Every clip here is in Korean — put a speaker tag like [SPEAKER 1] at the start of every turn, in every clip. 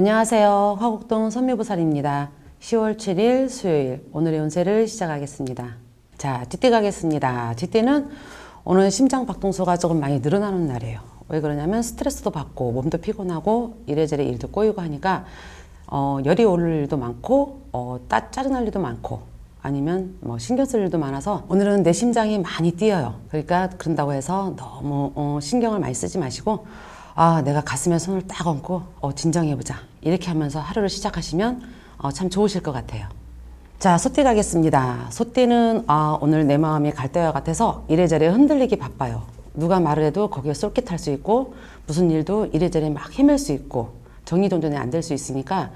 [SPEAKER 1] 안녕하세요. 화곡동 선미부살입니다. 10월 7일 수요일 오늘의 운세를 시작하겠습니다. 자, 쥐띠 가겠습니다. 쥐띠는 오늘 심장 박동수가 조금 많이 늘어나는 날이에요. 왜 그러냐면 스트레스도 받고 몸도 피곤하고 이래저래 일도 꼬이고 하니까 어, 열이 오를 일도 많고 어, 따, 짜증날 일도 많고 아니면 뭐 신경 쓸 일도 많아서 오늘은 내 심장이 많이 뛰어요. 그러니까 그런다고 해서 너무 어, 신경을 많이 쓰지 마시고 아 내가 가슴에 손을 딱 얹고 어, 진정해보자 이렇게 하면서 하루를 시작하시면 어, 참 좋으실 것 같아요. 자, 소띠 가겠습니다. 소띠는 아, 오늘 내 마음이 갈대와 같아서 이래저래 흔들리기 바빠요. 누가 말을 해도 거기에 쏠깃할 수 있고 무슨 일도 이래저래 막 헤맬 수 있고 정리정돈이 안 될 수 있으니까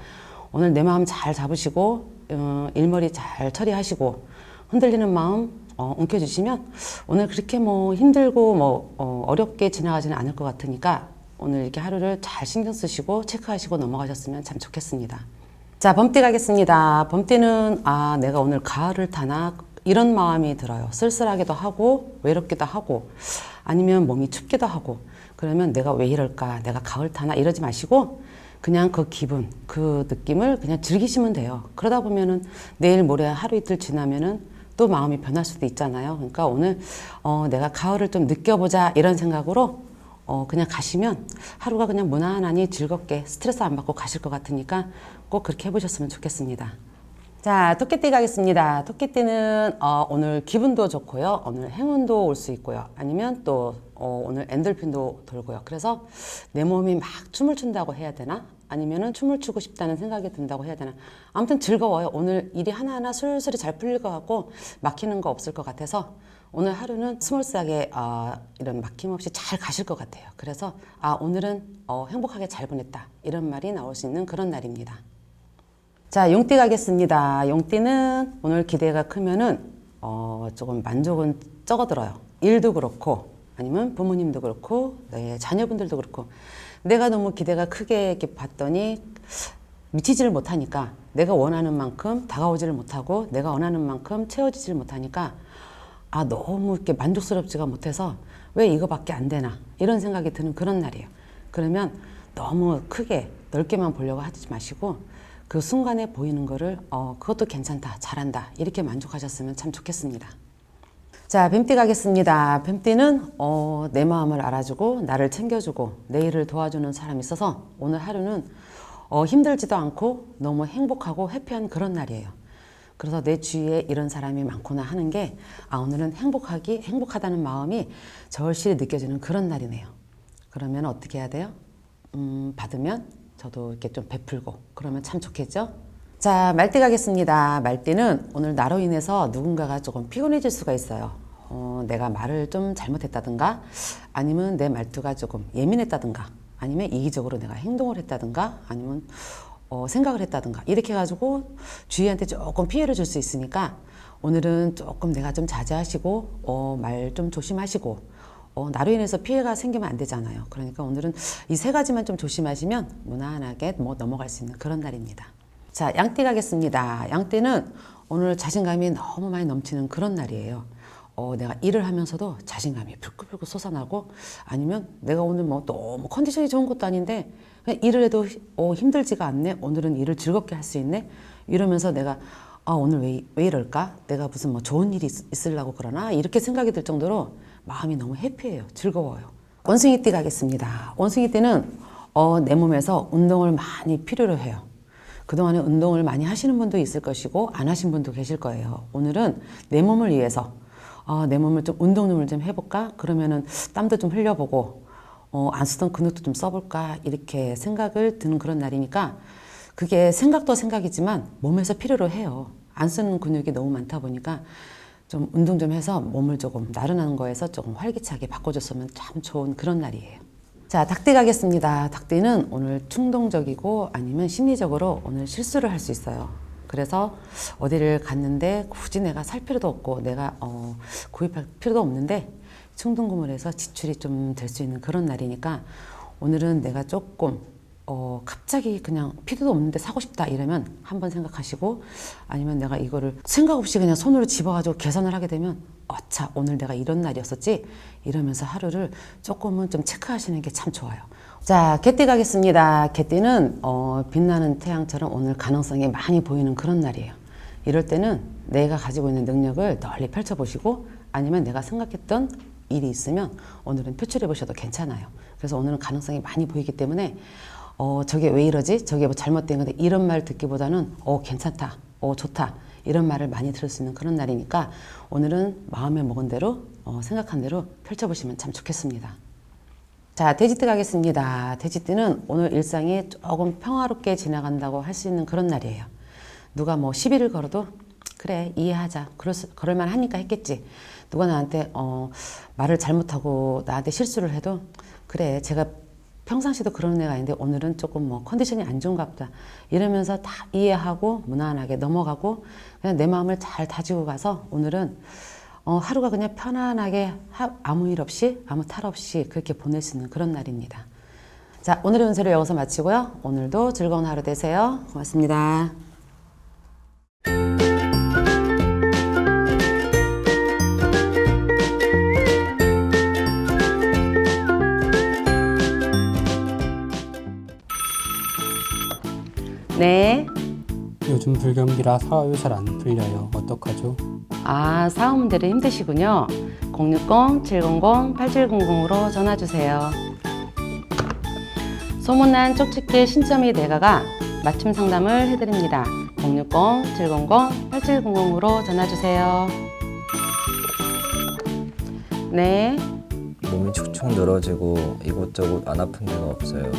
[SPEAKER 1] 오늘 내 마음 잘 잡으시고 어, 일머리 잘 처리하시고 흔들리는 마음 어, 움켜주시면 오늘 그렇게 뭐 힘들고 뭐 어, 어렵게 지나가지는 않을 것 같으니까 오늘 이렇게 하루를 잘 신경 쓰시고 체크하시고 넘어가셨으면 참 좋겠습니다. 자, 범띠 가겠습니다. 범띠는 아, 내가 오늘 가을을 타나 이런 마음이 들어요. 쓸쓸하기도 하고 외롭기도 하고 아니면 몸이 춥기도 하고 그러면 내가 왜 이럴까? 내가 가을 타나 이러지 마시고 그냥 그 기분, 그 느낌을 그냥 즐기시면 돼요. 그러다 보면은 내일 모레 하루 이틀 지나면은 또 마음이 변할 수도 있잖아요. 그러니까 오늘 어, 내가 가을을 좀 느껴보자 이런 생각으로 어, 그냥 가시면 하루가 그냥 무난하니 즐겁게 스트레스 안 받고 가실 것 같으니까 꼭 그렇게 해보셨으면 좋겠습니다. 자, 토끼띠 가겠습니다. 토끼띠는 어, 오늘 기분도 좋고요. 오늘 행운도 올 수 있고요. 아니면 또 어, 오늘 엔돌핀도 돌고요. 그래서 내 몸이 막 춤을 춘다고 해야 되나? 아니면은 춤을 추고 싶다는 생각이 든다고 해야 되나? 아무튼 즐거워요. 오늘 일이 하나하나 술술이 잘 풀릴 것 같고 막히는 거 없을 것 같아서 오늘 하루는 스몰스하게 어, 이런 막힘없이 잘 가실 것 같아요. 그래서 아 오늘은 어, 행복하게 잘 보냈다 이런 말이 나올 수 있는 그런 날입니다. 자, 용띠 가겠습니다. 용띠는 오늘 기대가 크면은 어, 조금 만족은 적어들어요. 일도 그렇고 아니면 부모님도 그렇고 내 자녀분들도 그렇고 내가 너무 기대가 크게 이렇게 봤더니 미치지를 못하니까 내가 원하는 만큼 다가오지를 못하고 내가 원하는 만큼 채워지지를 못하니까 아 너무 이렇게 만족스럽지가 못해서 왜 이거밖에 안 되나 이런 생각이 드는 그런 날이에요. 그러면 너무 크게 넓게만 보려고 하지 마시고 그 순간에 보이는 거를 어 그것도 괜찮다 잘한다 이렇게 만족하셨으면 참 좋겠습니다. 자, 뱀띠 가겠습니다. 뱀띠는 어, 내 마음을 알아주고 나를 챙겨주고 내 일을 도와주는 사람이 있어서 오늘 하루는 어, 힘들지도 않고 너무 행복하고 해피한 그런 날이에요. 그래서 내 주위에 이런 사람이 많구나 하는 게 아, 오늘은 행복하기 행복하다는 마음이 절실히 느껴지는 그런 날이네요. 그러면 어떻게 해야 돼요? 음, 받으면 저도 이렇게 좀 베풀고 그러면 참 좋겠죠? 자, 말띠 가겠습니다. 말띠는 오늘 나로 인해서 누군가가 조금 피곤해질 수가 있어요. 어, 내가 말을 좀 잘못했다든가 아니면 내 말투가 조금 예민했다든가 아니면 이기적으로 내가 행동을 했다든가 아니면 어, 생각을 했다든가 이렇게 해가지고 주위한테 조금 피해를 줄 수 있으니까 오늘은 조금 내가 좀 자제하시고 어, 말 좀 조심하시고 어, 나로 인해서 피해가 생기면 안 되잖아요. 그러니까 오늘은 이 세 가지만 좀 조심하시면 무난하게 뭐 넘어갈 수 있는 그런 날입니다. 자, 양띠 가겠습니다. 양띠는 오늘 자신감이 너무 많이 넘치는 그런 날이에요. 어, 내가 일을 하면서도 자신감이 불끈불끈 솟아나고 아니면 내가 오늘 뭐 너무 컨디션이 좋은 것도 아닌데 그냥 일을 해도 어, 힘들지가 않네. 오늘은 일을 즐겁게 할 수 있네. 이러면서 내가 아, 오늘 왜, 왜 이럴까? 내가 무슨 뭐 좋은 일이 있, 있으려고 그러나? 이렇게 생각이 들 정도로 마음이 너무 해피해요. 즐거워요. 원숭이띠 가겠습니다. 원숭이띠는 어, 내 몸에서 운동을 많이 필요로 해요. 그동안에 운동을 많이 하시는 분도 있을 것이고 안 하신 분도 계실 거예요. 오늘은 내 몸을 위해서 어, 내 몸을 좀 운동을 좀 해볼까? 그러면은 땀도 좀 흘려보고 어, 안 쓰던 근육도 좀 써볼까? 이렇게 생각을 드는 그런 날이니까 그게 생각도 생각이지만 몸에서 필요로 해요. 안 쓰는 근육이 너무 많다 보니까 좀 운동 좀 해서 몸을 조금 나른한 거에서 조금 활기차게 바꿔줬으면 참 좋은 그런 날이에요. 자, 닭띠 가겠습니다. 닭띠는 오늘 충동적이고 아니면 심리적으로 오늘 실수를 할 수 있어요. 그래서 어디를 갔는데 굳이 내가 살 필요도 없고 내가 어, 구입할 필요도 없는데 충동구매를 해서 지출이 좀 될 수 있는 그런 날이니까 오늘은 내가 조금 어, 갑자기 그냥 필요도 없는데 사고 싶다 이러면 한번 생각하시고 아니면 내가 이거를 생각 없이 그냥 손으로 집어가지고 계산을 하게 되면 어차 오늘 내가 이런 날이었었지 이러면서 하루를 조금은 좀 체크하시는 게 참 좋아요. 자, 개띠 가겠습니다. 개띠는 어, 빛나는 태양처럼 오늘 가능성이 많이 보이는 그런 날이에요. 이럴 때는 내가 가지고 있는 능력을 널리 펼쳐보시고 아니면 내가 생각했던 일이 있으면 오늘은 표출해 보셔도 괜찮아요. 그래서 오늘은 가능성이 많이 보이기 때문에 어, 저게 왜 이러지? 저게 뭐 잘못된 건데 이런 말 듣기보다는 어, 괜찮다. 어, 좋다. 이런 말을 많이 들을 수 있는 그런 날이니까 오늘은 마음에 먹은 대로 어, 생각한 대로 펼쳐보시면 참 좋겠습니다. 자, 돼지띠 가겠습니다. 돼지띠는 오늘 일상이 조금 평화롭게 지나간다고 할 수 있는 그런 날이에요. 누가 뭐 시비를 걸어도 그래 이해하자. 그럴 수, 그럴만 하니까 했겠지. 누가 나한테 어, 말을 잘못하고 나한테 실수를 해도 그래 제가 평상시도 그런 애가 아닌데 오늘은 조금 뭐 컨디션이 안 좋은가 보다 이러면서 다 이해하고 무난하게 넘어가고 그냥 내 마음을 잘 다지고 가서 오늘은 어, 하루가 그냥 편안하게 하- 아무 일 없이 아무 탈 없이 그렇게 보낼 수 있는 그런 날입니다. 자 오늘의 운세를 여기서 마치고요. 오늘도 즐거운 하루 되세요. 고맙습니다. 네.
[SPEAKER 2] 요즘 불경기라 사업이 잘 안 풀려요. 어떡하죠?
[SPEAKER 1] 아, 사업문제로 힘드시군요. 060-700-8700으로 전화 주세요. 소문난 쪽집게 신점이 내가가 맞춤 상담을 해드립니다. 060-700-8700으로 전화 주세요. 네.
[SPEAKER 3] 몸이 축축 늘어지고 이곳저곳 안 아픈 데가 없어요.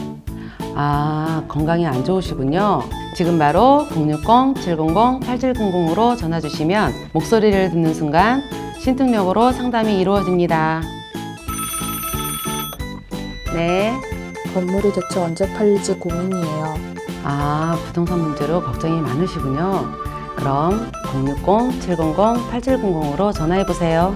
[SPEAKER 1] 아, 건강이 안 좋으시군요. 지금 바로 060-700-8700으로 전화 주시면 목소리를 듣는 순간 신통력으로 상담이 이루어집니다. 네.
[SPEAKER 4] 건물이 대체 언제 팔릴지 고민이에요.
[SPEAKER 1] 아, 부동산 문제로 걱정이 많으시군요. 그럼 060-700-8700으로 전화해 보세요.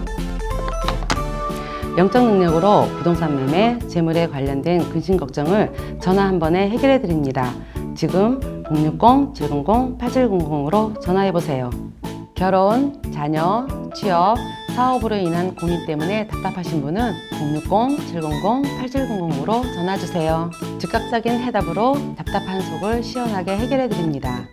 [SPEAKER 1] 영적 능력으로 부동산 매매, 재물에 관련된 근심 걱정을 전화 한 번에 해결해 드립니다. 지금 060-700-8700으로 전화해 보세요. 결혼, 자녀, 취업, 사업으로 인한 고민 때문에 답답하신 분은 060-700-8700으로 전화 주세요. 즉각적인 해답으로 답답한 속을 시원하게 해결해 드립니다.